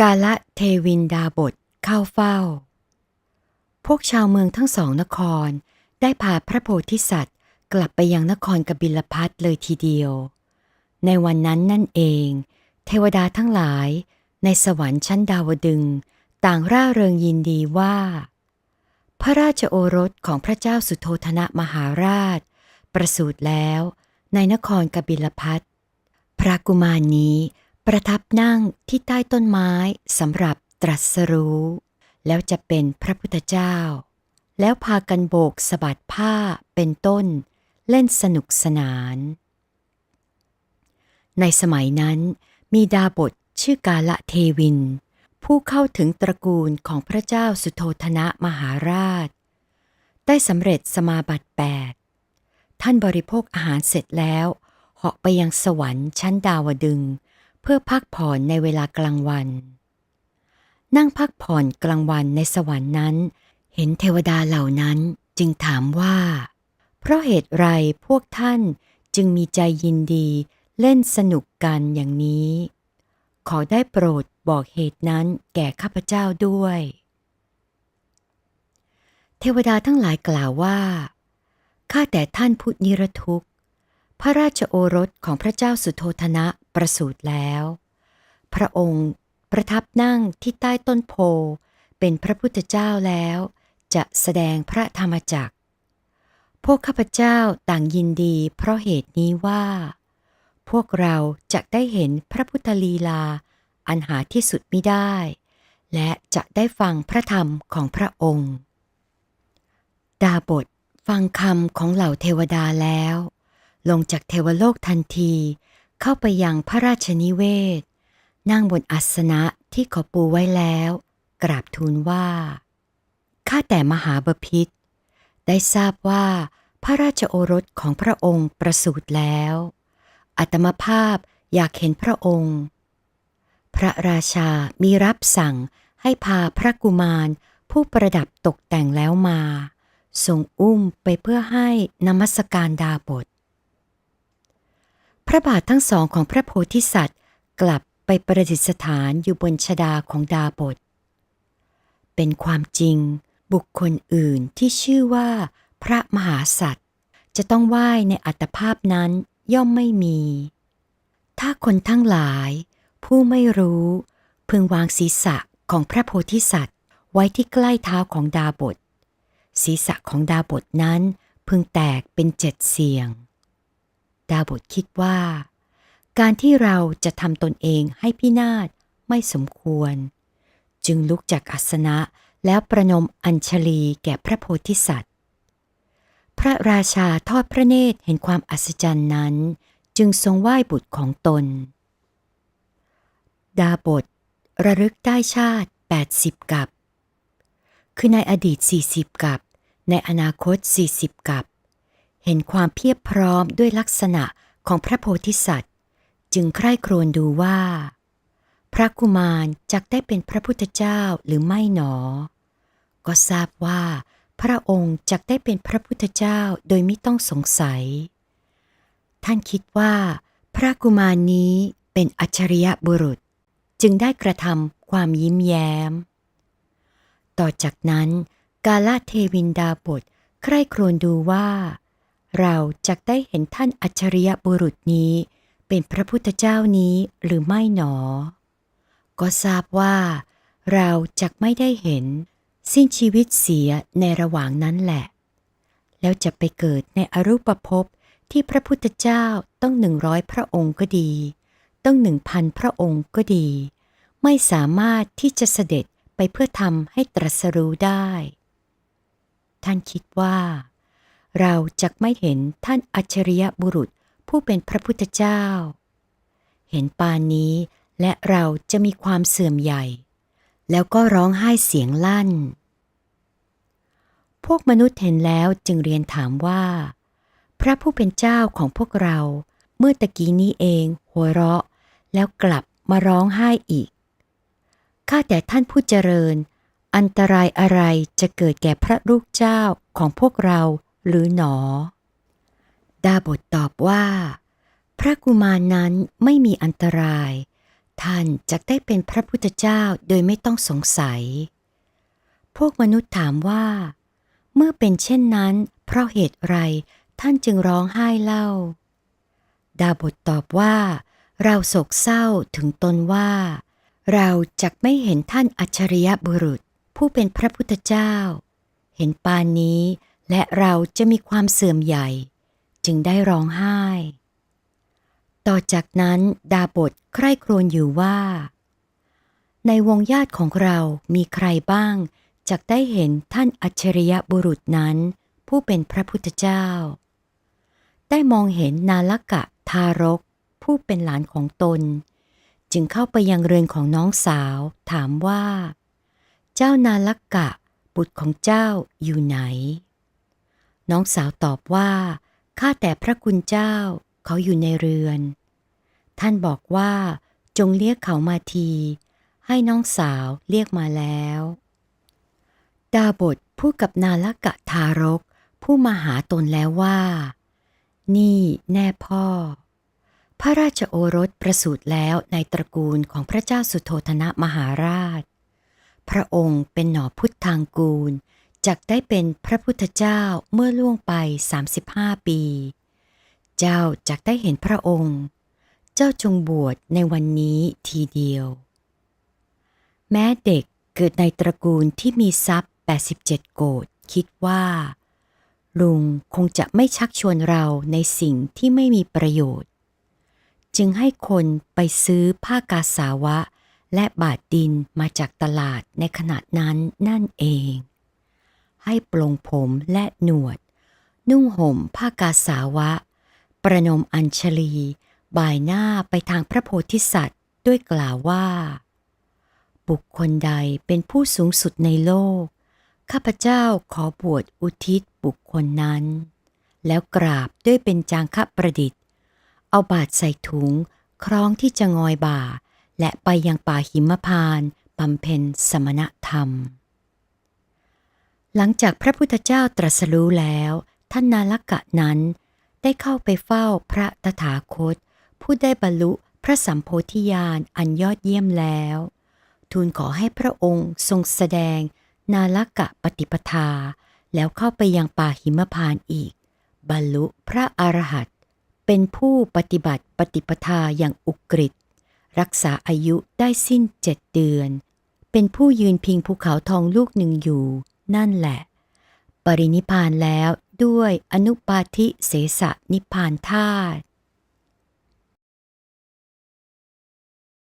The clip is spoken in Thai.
กาละเทวินดาบทเข้าเฝ้า พวกชาวเมืองทั้งสองนครได้พาพระโพธิสัตว์ กลับไปยังนครกบิลพัทเลยทีเดียว ในวันนั้นนั่นเอง เทวดาทั้งหลาย ในสวรรค์ชั้นดาวดึง ต่างร่าเริงยินดีว่า พระราชโอรสของพระเจ้าสุโธธนะมหาราช ประสูติแล้ว ในนครกบิลพัทพระกุมารนี้ ประทับนั่งที่ใต้ต้นไม้สำหรับตรัสรู้ แล้วจะเป็นพระพุทธเจ้า แล้วพากันโบกสะบัดผ้าเป็นต้น เล่นสนุกสนาน ในสมัยนั้น มีดาบทชื่อกาละเทวิน ผู้เข้าถึงตระกูลของพระเจ้าสุโธธนะมหาราช ได้สำเร็จสมาบัติแปดท่านบริโภคอาหารเสร็จแล้วเหาะไปยังสวรรค์ชั้นดาวดึง เพื่อพักผ่อนในเวลากลางวัน นั่งพักผ่อนกลางวันในสวรรค์นั้น เห็นเทวดาเหล่านั้นจึงถามว่า เพราะเหตุไรพวกท่านจึงมีใจยินดีเล่นสนุกกันอย่างนี้ ขอได้โปรดบอกเหตุนั้นแก่ข้าพเจ้าด้วย เทวดาทั้งหลายกล่าวว่า ข้าแต่ท่านผู้นิรทุกข์ พระราชโอรสของพระเจ้าสุโธธนะ ประสูติแล้ว พระองค์ประทับนั่งที่ใต้ต้นโพเป็นพระพุทธเจ้าแล้ว จะแสดงพระธรรมจักร พวกข้าพเจ้าต่างยินดีเพราะเหตุนี้ว่า พวกเราจะได้เห็นพระพุทธลีลาอันหาที่สุดไมิได้ และจะได้ฟังพระธรรมของพระองค์ ดาบทฟังคำของเหล่าเทวดาแล้ว ลงจากเทวโลกทันที เข้าไปยังพระราชนิเวศ นั่งบนอาสนะที่ขาปูไว้แล้ว กราบทูลว่า ข้าแต่มหาบพิษได้ทราบว่าพระราชโอรสของพระองค์ประสูติแล้ว อัตมภาพอยากเห็นพระองค์ พระราชามีรับสั่งให้พาพระกุมารผู้ประดับตกแต่งแล้วมา ทรงอุ้มไปเพื่อให้นมัสการดาบท ระบาททั้งสองของพระโพธิสัตว์ กลับไปประดิษฐานอยู่บนชดาของดาบท เป็นความจริง บุคคลอื่นที่ชื่อว่า พระมหาสัตว์ จะต้องไหว้ในอัตภาพนั้นย่อมไม่มี ถ้าคนทั้งหลาย ผู้ไม่รู้ พึงวางศีรษะของพระโพธิสัตว์ ไว้ที่ใกล้เท้าของดาบท ศีรษะของดาบทนั้นพึงแตกเป็นเจ็ดเสียง ดาบทคิดว่า การที่เราจะทำตนเองให้พินาศไม่สมควร จึงลุกจากอาสนะแล้วประนมอัญชลีแก่พระโพธิสัตว์ พระราชาทอดพระเนตรเห็นความอัศจรรย์นั้น จึงทรงไหว้บุตรของตน ดาบทระลึกได้ชาติ 80 กับ คือในอดีต 40 กับ ในอนาคต 40 กับ เห็นความเพียบพร้อมด้วยลักษณะของพระโพธิสัตว์ จึงใคร่ครวญดูว่า พระกุมารจักได้เป็นพระพุทธเจ้าหรือไม่หนอ ก็ทราบว่า พระองค์จักได้เป็นพระพุทธเจ้าโดยไม่ต้องสงสัย ท่านคิดว่า พระกุมารนี้เป็นอัจฉริยะบุรุษ จึงได้กระทำความยิ้มแย้ม ต่อจากนั้น กาลาเทวินดาบทใคร่ครวญดูว่า เราจะได้เห็นท่านอัจฉริยะบุรุษนี้ เป็นพระพุทธเจ้านี้หรือไม่หนอ ก็ทราบว่า เราจะไม่ได้เห็น สิ้นชีวิตเสียในระหว่างนั้นแหละ แล้วจะไปเกิดในอรูปภพที่พระพุทธเจ้าต้องหนึ่งร้อยพระองค์ก็ดี ต้องหนึ่งพันพระองค์ก็ดี ไม่สามารถที่จะเสด็จไปเพื่อทำให้ตรัสรู้ได้ ท่านคิดว่า เราจะไม่เห็นท่านอัจฉริยบุรุษผู้เป็นพระพุทธเจ้า เห็นปานนี้และเราจะมีความเสื่อมใหญ่ แล้วก็ร้องไห้เสียงลั่น พวกมนุษย์เห็นแล้วจึงเรียนถามว่า พระผู้เป็นเจ้าของพวกเราเมื่อตะกี้นี้เอง หัวเราะ แล้วกลับมาร้องไห้อีกข้าแต่ท่านผู้เจริญ อันตรายอะไรจะเกิดแก่พระลูกเจ้าของพวกเรา หรือหนอ ดาบทตอบว่า พระกุมารนั้นไม่มีอันตราย ท่านจะได้เป็นพระพุทธเจ้าโดยไม่ต้องสงสัย พวกมนุษย์ถามว่า เมื่อเป็นเช่นนั้น เพราะเหตุไรท่านจึงร้องไห้เล่า ดาบทตอบว่า เราโศกเศร้าถึงตนว่า เราจะไม่เห็นท่านอัจฉริยบุรุษผู้เป็นพระพุทธเจ้า เห็นปานนี้ และเราจะมีความเสื่อมใหญ่ จึงได้ร้องไห้ ต่อจากนั้นดาบทใคร่ครวญอยู่ว่า ในวงญาติของเรามีใครบ้างจะได้เห็นท่านอัจฉริยะบุรุษนั้น ผู้เป็นพระพุทธเจ้า ได้มองเห็นนาลกะทารก ผู้เป็นหลานของตน จึงเข้าไปยังเรือนของน้องสาว ถามว่า เจ้านาลกะบุตรของเจ้าอยู่ไหน น้องสาวตอบว่า ข้าแต่พระคุณเจ้า เขาอยู่ในเรือน ท่านบอกว่า จงเรียกเขามาที ให้น้องสาวเรียกมาแล้ว ดาบทพูดกับนาลกะทารก ผู้มาหาตนแล้วว่า นี่แน่พ่อ พระราชโอรสประสูติแล้วในตระกูลของพระเจ้าสุโธธนะมหาราช พระองค์เป็นหน่อพุทธางกูล จักได้เป็นพระพุทธเจ้าเมื่อล่วงไป 35 ปี เจ้าจักได้เห็นพระองค์ เจ้าจงบวชในวันนี้ทีเดียว แม้เด็กเกิดในตระกูลที่มีทรัพย์ 87 โกดคิดว่า ลุงคงจะไม่ชักชวนเราในสิ่งที่ไม่มีประโยชน์ จึงให้คนไปซื้อผ้ากาสาวะและบาดดินมาจากตลาดในขณะนั้นนั่นเอง ให้ปลงผมและหนวด นุ่งห่มผ้ากาสาวะ ประนมอัญชลี บ่ายหน้าไปทางพระโพธิสัตว์ด้วยกล่าวว่า บุคคลใดเป็นผู้สูงสุดในโลก ข้าพเจ้าขอบวชอุทิศบุคคลนั้น แล้วกราบด้วยเป็นจางคประดิษฐ์ เอาบาทใส่ถุง คล้องที่จะงอยบ่า และไปยังป่าหิมพานต์บำเพ็ญสมณธรรม หลังจากพระพุทธเจ้าตรัสรู้แล้ว ท่านนาลกะนั้น ได้เข้าไปเฝ้าพระตถาคต ผู้ได้บรรลุพระสัมโพธิญาณอันยอดเยี่ยมแล้ว ทูลขอให้พระองค์ทรงแสดง นาลกะปฏิปทา แล้วเข้าไปยังป่าหิมพานอีก บรรลุพระอรหันต์เป็นผู้ปฏิบัติปฏิปทาอย่างอุกฤษรักษาอายุได้สิ้นเจ็ดเดือน เป็นผู้ยืนพิงภูเขาทองลูกหนึ่งอยู่ นั่นแหละ ปรินิพานแล้วด้วยอนุปาทิเสสนิพานธาตุ